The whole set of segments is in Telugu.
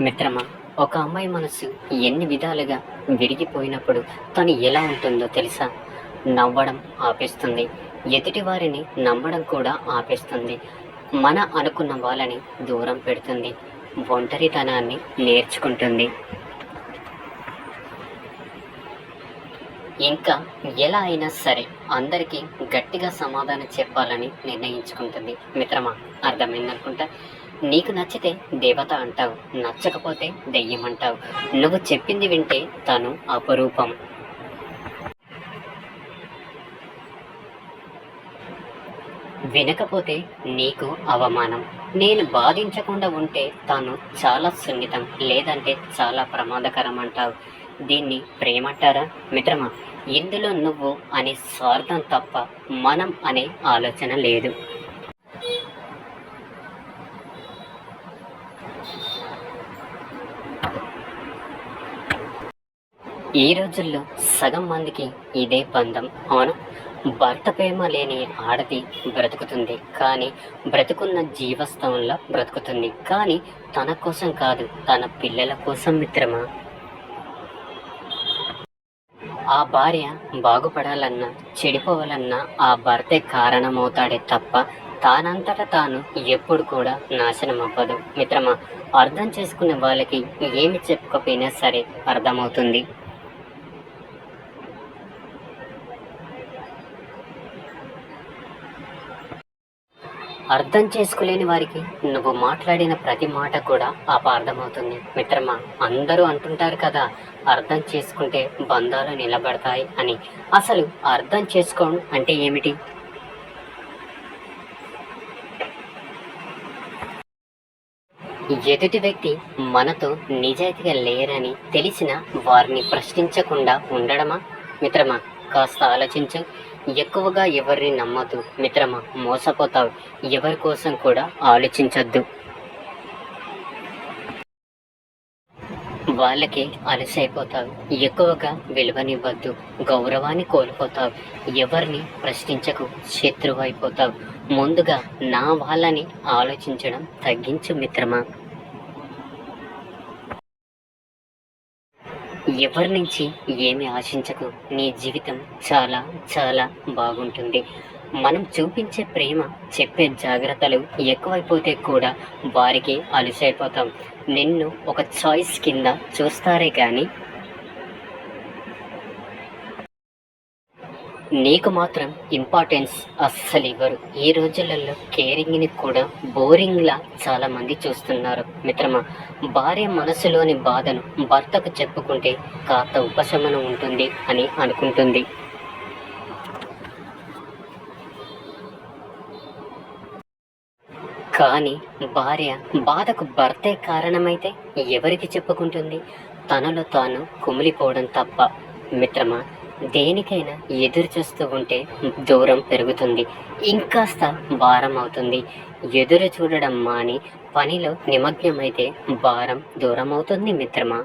మిత్రమా ఒక అమ్మాయి మనసు ఎన్ని విధాలుగా విరిగిపోయినప్పుడు తను ఎలా ఉంటుందో తెలుసా? నవ్వడం ఆపేస్తుంది. ఎదుటి వారిని నమ్మడం కూడా ఆపేస్తుంది. మన అనుకున్న వాళ్ళని దూరం పెడుతుంది. ఒంటరితనాన్ని నేర్చుకుంటుంది. ఇంకా ఎలా అయినా సరే అందరికీ గట్టిగా సమాధానం చెప్పాలని నిర్ణయించుకుంటుంది మిత్రమా. అర్థమైందనుకుంటా? నీకు నచ్చితే దేవత అంటావు నచ్చకపోతే దెయ్యం అంటావు నువ్వు చెప్పింది వింటే తను అపరూపం. వినకపోతే నీకు అవమానం. నేను బాధించకుండా ఉంటే తాను చాలా సున్నితం లేదంటే చాలా ప్రమాదకరం అంటావు దీన్ని ప్రేమంటారా మిత్రమా? ఇందులో నువ్వు అనే స్వార్థం తప్ప మనం అనే ఆలోచన లేదు. ఈ రోజుల్లో సగం మందికి ఇదే బంధం అవును. భర్త ప్రేమ లేని ఆడది బ్రతుకుతుంది కానీ బ్రతుకున్న జీవస్థంలో బ్రతుకుతుంది. కానీ తన కోసం కాదు తన పిల్లల కోసం మిత్రమా? ఆ భార్య బాగుపడాలన్నా చెడిపోవాలన్నా ఆ భర్తే కారణమవుతాడే తప్ప తానంతట తాను ఎప్పుడు కూడా నాశనం అవ్వదు. మిత్రమా అర్థం చేసుకునే వాళ్ళకి ఏమి చెప్పుకోపోయినా సరే అర్థమవుతుంది. అర్థం చేసుకోలేని వారికి నువ్వు మాట్లాడిన ప్రతి మాట కూడా అపార్థమవుతుంది. మిత్రమా అందరూ అంటుంటారు కదా అర్థం చేసుకుంటే బంధాలు నిలబడతాయి అని. అసలు అర్థం చేసుకోవడం అంటే ఏమిటి? ఎదుటి వ్యక్తి మనతో నిజాయితీగా లేరని తెలిసిన వారిని ప్రశ్నించకుండా ఉండడమా? మిత్రమా కాస్త ఆలోచించు. ఎక్కువగా ఎవరిని నమ్మద్దు మిత్రమా మోసపోతావు. ఎవరి కోసం కూడా ఆలోచించొద్దు. వాళ్ళకి అలసైపోతావు. ఎక్కువగా విలువనివ్వద్దు. గౌరవాన్ని కోల్పోతావు. ఎవరిని ప్రశ్నించకు శత్రువు అయిపోతావు ముందుగా నా వాళ్ళని ఆలోచించడం తగ్గించు మిత్రమా. ఎవరి నుంచి ఏమి ఆశించకు. నీ జీవితం చాలా చాలా బాగుంటుంది. మనం చూపించే ప్రేమ చెప్పే జాగ్రత్తలు ఎక్కువైపోతే కూడా వారికి అలసైపోతాం. నిన్ను ఒక చాయిస్ కింద చూస్తారే కానీ నీకు మాత్రం ఇంపార్టెన్స్ అస్సలు ఇవ్వరు. ఈ రోజులలో కేరింగ్ని కూడా బోరింగ్లా చాలా మంది చూస్తున్నారు మిత్రమా. భార్య మనసులోని బాధను భర్తకు చెప్పుకుంటే కాస్త ఉపశమనం ఉంటుంది అని అనుకుంటుంది. కానీ భార్య బాధకు భర్తే కారణమైతే ఎవరికి చెప్పుకుంటుంది? తనలో తాను కుమిలిపోవడం తప్ప. మిత్రమా దేనికైనా ఎదురు చూస్తూ ఉంటే దూరం పెరుగుతుంది. ఇంకాస్త భారం అవుతుంది. ఎదురు చూడడం మాని పనిలో నిమగ్నమైతే భారం దూరం అవుతుంది మిత్రమా?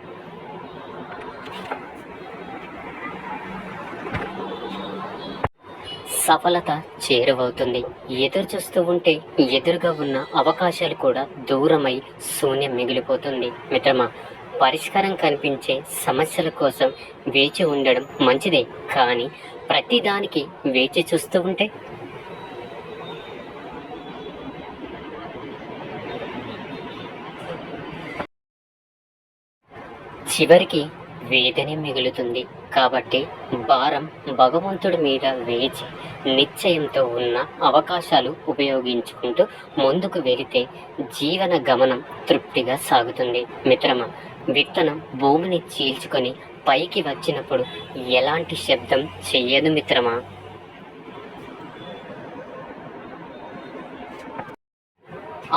సఫలత చేరువవుతుంది ఎదురు చూస్తూ ఉంటే ఎదురుగా ఉన్న అవకాశాలు కూడా దూరమై శూన్యం మిగిలిపోతుంది. మిత్రమా పరిష్కారం కనిపించే సమస్యల కోసం వేచి ఉండడం మంచిదే కానీ ప్రతిదానికి వేచి చూస్తూ ఉంటే? చివరికి వేదనే మిగులుతుంది. కాబట్టి భారం భగవంతుడి మీద వేచి నిశ్చయంతో ఉన్న అవకాశాలు ఉపయోగించుకుంటూ ముందుకు వెళితే జీవన గమనం తృప్తిగా సాగుతుంది. మిత్రమా విత్తనం భూమిని చీల్చుకొని పైకి వచ్చినప్పుడు ఎలాంటి శబ్దం చెయ్యదు మిత్రమా?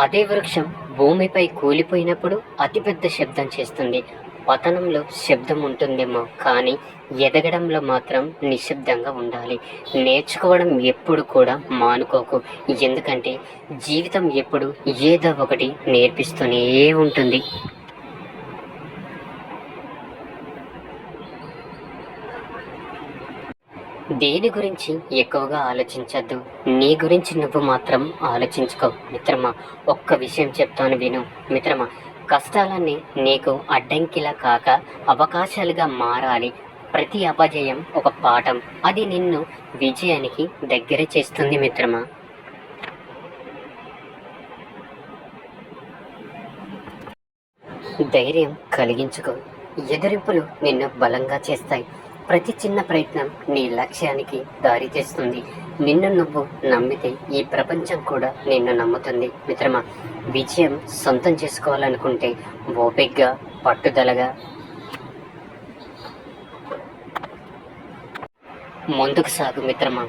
అదే వృక్షం భూమిపై కూలిపోయినప్పుడు అతిపెద్ద శబ్దం చేస్తుంది. పతనంలో శబ్దం ఉంటుందేమో కానీ ఎదగడంలో మాత్రం నిశ్శబ్దంగా ఉండాలి. నేర్చుకోవడం ఎప్పుడు కూడా మానుకోకు. ఎందుకంటే జీవితం ఎప్పుడు ఏదో ఒకటి నేర్పిస్తూనే ఉంటుంది. దేని గురించి ఎక్కువగా ఆలోచించద్దు. నీ గురించి నువ్వు మాత్రం ఆలోచించుకో. మిత్రమా ఒక్క విషయం చెప్తాను విను. మిత్రమా కష్టాలన్నీ నీకు అడ్డంకిలా కాక అవకాశాలుగా మారాలి. ప్రతి అపజయం ఒక పాఠం. అది నిన్ను విజయానికి దగ్గర చేస్తుంది మిత్రమా? ధైర్యం కలిగించుకో. ఎదిరింపులు నిన్ను బలంగా చేస్తాయి. ప్రతి చిన్న ప్రయత్నం నీ లక్ష్యానికి దారి చేస్తుంది నిన్ను నువ్వు నమ్మితే ఈ ప్రపంచం కూడా నిన్ను నమ్ముతుంది. మిత్రమా విజయం సొంతం చేసుకోవాలనుకుంటే ఓపిక్గా పట్టుదలగా ముందుకు సాగు మిత్రమా.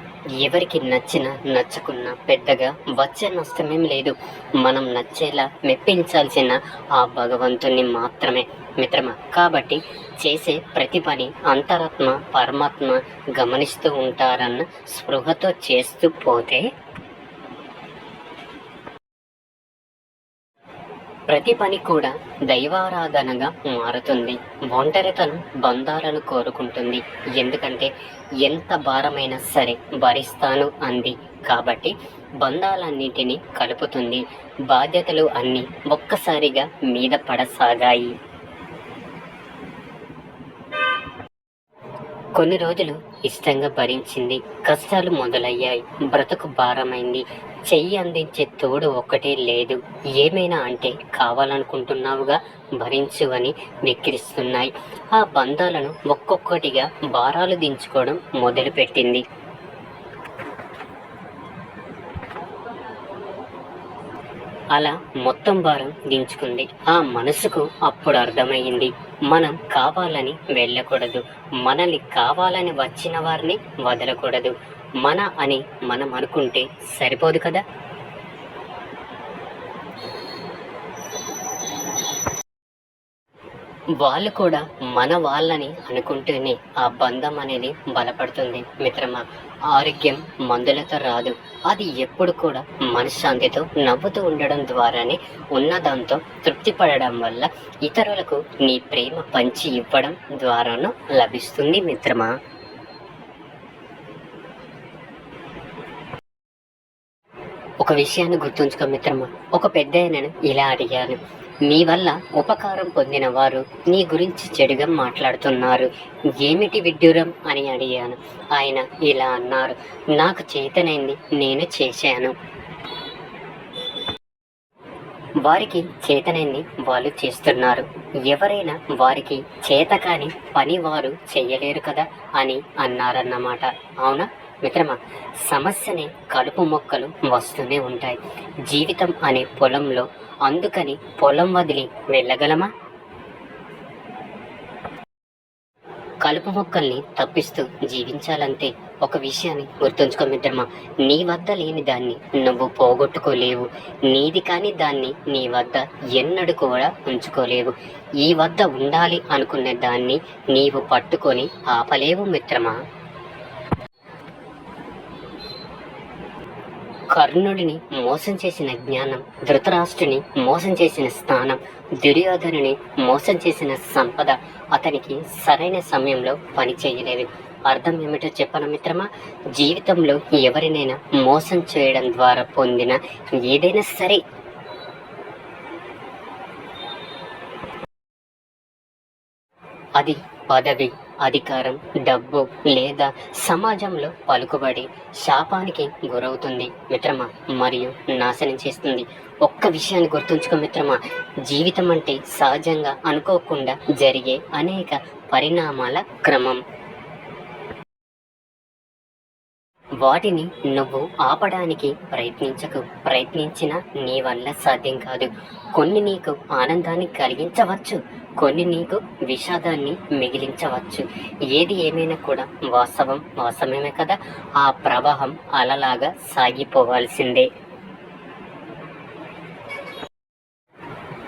ఎవరికి నచ్చినా నచ్చకున్నా పెద్దగా వచ్చే నష్టమేం లేదు. మనం నచ్చేలా మెప్పించాల్సిన ఆ భగవంతుణ్ణి మాత్రమే. మిత్రమా? కాబట్టి చేసే ప్రతి పని అంతరాత్మ పరమాత్మ గమనిస్తూ ఉంటారన్న స్పృహతో చేస్తూ పోతే ప్రతి పని కూడా దైవారాధనగా మారుతుంది. ఒంటరితనం బంధాలను కోరుకుంటుంది. ఎందుకంటే ఎంత భారమైనా సరే భరిస్తాను అంది. కాబట్టి బంధాలన్నిటినీ కలుపుతుంది. బాధ్యతలు అన్నీ ఒక్కసారిగా మీద పడసాగాయి. కొన్ని రోజులు ఇష్టంగా భరించింది. కష్టాలు మొదలయ్యాయి. బ్రతుకు భారమైంది. చెయ్యి అందించే తోడు ఒక్కటే లేదు. ఏమైనా అంటే కావాలనుకుంటున్నావుగా భరించు అని వెక్కిరిస్తున్నాయి ఆ బంధాలను ఒక్కొక్కటిగా భారాలు దించుకోవడం మొదలుపెట్టింది. అలా మొత్తం భారం దించుకుంది. ఆ మనసుకు అప్పుడు అర్థమైంది మనం కావాలని వెళ్ళకూడదు. మనల్ని కావాలని వచ్చిన వారిని వదలకూడదు. మన అని మనం అనుకుంటే సరిపోదు కదా? వాళ్ళు కూడా మన వాళ్ళని అనుకుంటేనే ఆ బంధం అనేది బలపడుతుంది మిత్రమా. ఆరోగ్యం మందులతో రాదు. అది ఎప్పుడు కూడా మనశ్శాంతితో నవ్వుతూ ఉండడం ద్వారానే ఉన్నదంతో తృప్తి పడడం వల్ల ఇతరులకు నీ ప్రేమ పంచి ఇవ్వడం ద్వారాను లభిస్తుంది మిత్రమా. ఒక విషయాన్ని గుర్తుంచుకో మిత్రమా. ఒక పెద్ద ఇలా అడిగాను. నీ వల్ల ఉపకారం పొందిన వారు నీ గురించి చెడుగా మాట్లాడుతున్నారు. ఏమిటి విడ్డూరం అని అడిగాను. ఆయన ఇలా అన్నారు. నాకు చేతనైంది నేను చేశాను. వారికి చేతనైంది వాళ్ళు చేస్తున్నారు. ఎవరైనా వారికి చేత కాని పని వారు చెయ్యలేరు కదా అని అన్నారన్నమాట. అవునా? మిత్రమా సమస్యని కలుపు మొక్కలు వస్తూనే ఉంటాయి. జీవితం అనే పొలంలో అందుకని పొలం వదిలి వెళ్ళగలమా? కలుపు మొక్కల్ని తప్పిస్తూ జీవించాలంటే ఒక విషయాన్ని గుర్తుంచుకో మిత్రమా నీ వద్ద లేని దాన్ని నువ్వు పోగొట్టుకోలేవు. నీది కాని దాన్ని నీ వద్ద ఎన్నడూ కూడా ఉంచుకోలేవు. ఈ వద్ద ఉండాలి అనుకునే దాన్ని నీవు పట్టుకొని ఆపలేవు మిత్రమా. కర్ణుడిని మోసం చేసిన జ్ఞానం ధృతరాష్ట్రుని మోసం చేసిన స్థానం దుర్యోధనుని మోసం చేసిన సంపద అతనికి సరైన సమయంలో పనిచేయలేదు అర్థం ఏమిటో చెప్పన మిత్రమా? జీవితంలో ఎవరినైనా మోసం చేయడం ద్వారా పొందిన ఏదైనా సరే. అది పదవి. అధికారం డబ్బు లేదా సమాజంలో పలుకుబడి శాపానికి గురవుతుంది మిత్రమా? మరియు నాశనం చేస్తుంది. ఒక్క విషయాన్ని గుర్తుంచుకో మిత్రమా. జీవితం అంటే సహజంగా అనుకోకుండా జరిగే అనేక పరిణామాల క్రమం. వాటిని నువ్వు ఆపడానికి ప్రయత్నించకు. ప్రయత్నించినా నీ వల్ల సాధ్యం కాదు. కొన్ని నీకు ఆనందాన్ని కలిగించవచ్చు. కొన్ని నీకు విషాదాన్ని మిగిలించవచ్చు. ఏది ఏమైనా కూడా వాస్తవం వాస్తవమే కదా. ఆ ప్రవాహం అలలాగా సాగిపోవాల్సిందే.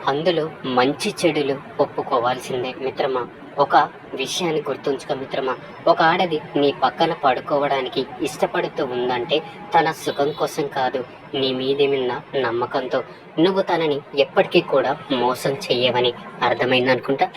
అందులో మంచి చెడులు ఒప్పుకోవాల్సిందే మిత్రమా? ఒక విషయాన్ని గుర్తుంచుకో మిత్రమా. ఒక ఆడది నీ పక్కన పడుకోవడానికి ఇష్టపడుతూ ఉందంటే తన సుఖం కోసం కాదు నీ మీదేమిన్న నమ్మకంతో. నువ్వు తనని ఎప్పటికీ కూడా మోసం చేయవని అర్థమైందనుకుంటా?